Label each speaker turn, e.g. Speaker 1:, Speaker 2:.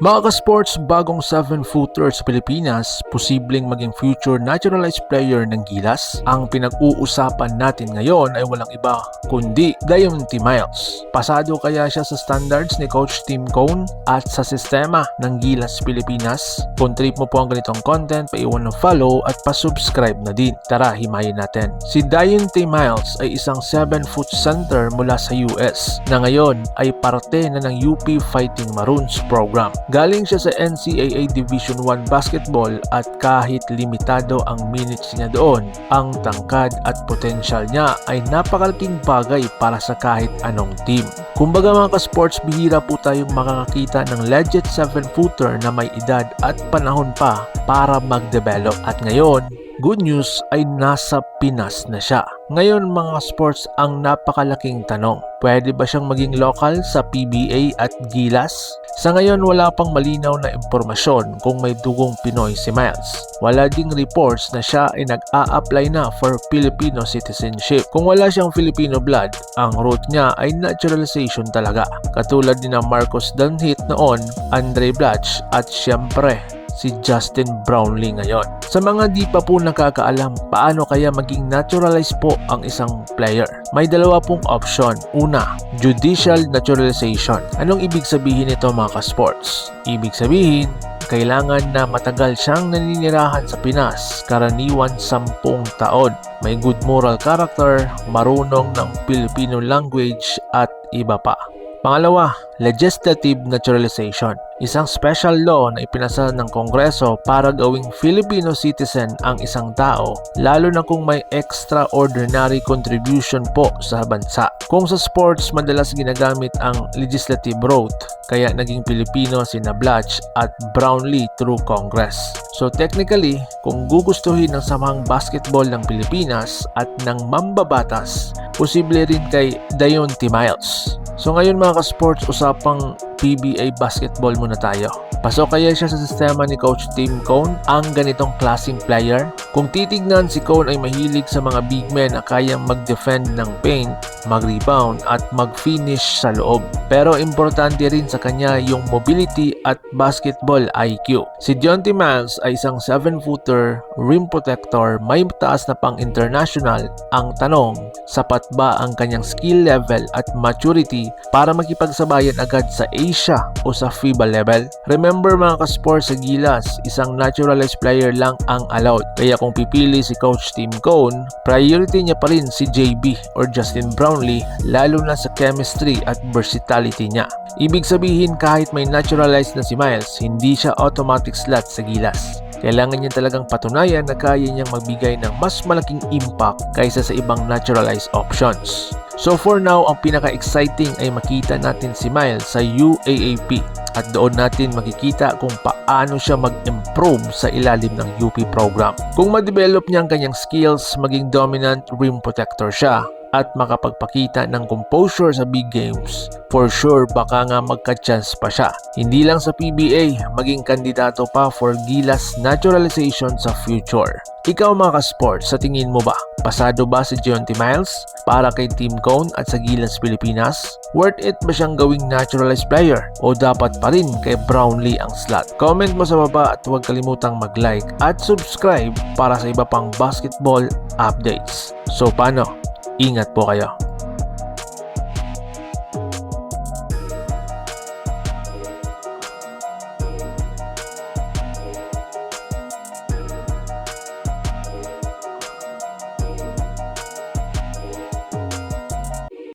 Speaker 1: Mga ka-sports, bagong 7-footer sa Pilipinas, posibleng maging future naturalized player ng Gilas. Ang pinag-uusapan natin ngayon ay walang iba kundi Diamond T. Miles. Pasado kaya siya sa standards ni Coach Tim Cone at sa sistema ng Gilas Pilipinas? Kung trip mo po ang ganitong content, paiwan ng follow at pa-subscribe na din. Tara, himayin natin. Si Diamond T. Miles ay isang 7-foot center mula sa US na ngayon ay parte na ng UP Fighting Maroons program. Galing siya sa NCAA Division 1 basketball at kahit limitado ang minutes niya doon, ang tangkad at potensyal niya ay napakalaking bagay para sa kahit anong team. Kumbaga mga ka-sports, bihira po tayong makakakita ng legit 7-footer na may edad at panahon pa para mag-develop. At ngayon, good news ay nasa Pinas na siya. Ngayon mga sports ang napakalaking tanong. Pwede ba siyang maging local sa PBA at Gilas? Sa ngayon wala pang malinaw na impormasyon kung may dugong Pinoy si Miles. Wala ding reports na siya ay nag-a-apply na for Filipino citizenship. Kung wala siyang Filipino blood, ang route niya ay naturalization talaga. Katulad ni na Marcos Dunhit noon, Andre Blatch at siyempre si Justin Brownlee ngayon. Sa mga di pa po nakakaalam paano kaya maging naturalized po ang isang player. May dalawa pong option. Una, judicial naturalization. Anong ibig sabihin nito mga ka-sports? Ibig sabihin, kailangan na matagal siyang naninirahan sa Pinas, karaniwan 10 taon. May good moral character, marunong ng Filipino language at iba pa. Pangalawa, legislative naturalization. Isang special law na ipinasa ng Kongreso para gawing Filipino citizen ang isang tao, lalo na kung may extraordinary contribution po sa bansa. Kung sa sports, madalas ginagamit ang legislative route, kaya naging Pilipino si Blatch at Brownlee through Congress. So technically, kung gugustuhin ng samahang basketball ng Pilipinas at ng mambabatas, posible rin kay Dayon T. Miles. So ngayon mga ka-sports, usapang PBA basketball muna tayo. Pasok kaya siya sa sistema ni Coach Tim Cone ang ganitong klaseng player? Kung titignan si Cone ay mahilig sa mga big men na kayang mag-defend ng paint, mag-rebound at mag-finish sa loob. Pero importante rin sa kanya yung mobility at basketball IQ. Si Deontay Miles ay isang 7-footer, rim protector, may taas na pang international. Ang tanong, sapat ba ang kanyang skill level at maturity para makipagsabayan agad sa Asia o sa FIBA level? Remember mga ka-sports sa Gilas, isang naturalized player lang ang allowed. Kaya kung pipili si Coach Tim Cone, priority niya pa rin si JB or Justin Brownlee lalo na sa chemistry at versatility niya. Ibig sabihin kahit may naturalized na si Miles, hindi siya automatic slot sa Gilas. Kailangan niya talagang patunayan na kaya niyang magbigay ng mas malaking impact kaysa sa ibang naturalized options. So for now, ang pinaka-exciting ay makita natin si Miles sa UAAP at doon natin makikita kung paano siya mag-improve sa ilalim ng UP program. Kung ma-develop niya ang kanyang skills, maging dominant rim protector siya at makapagpakita ng composure sa big games, for sure baka nga magka-chance pa siya. Hindi lang sa PBA, maging kandidato pa for Gilas naturalization sa future. Ikaw mga ka-sport, sa tingin mo ba? Pasado ba si Deontay Miles para kay Team Cone at sa Gilas Pilipinas? Worth it ba siyang gawing naturalized player o dapat pa rin kay Brownlee ang slot? Comment mo sa baba at huwag kalimutang mag-like at subscribe para sa iba pang basketball updates. So paano? Ingat po kayo.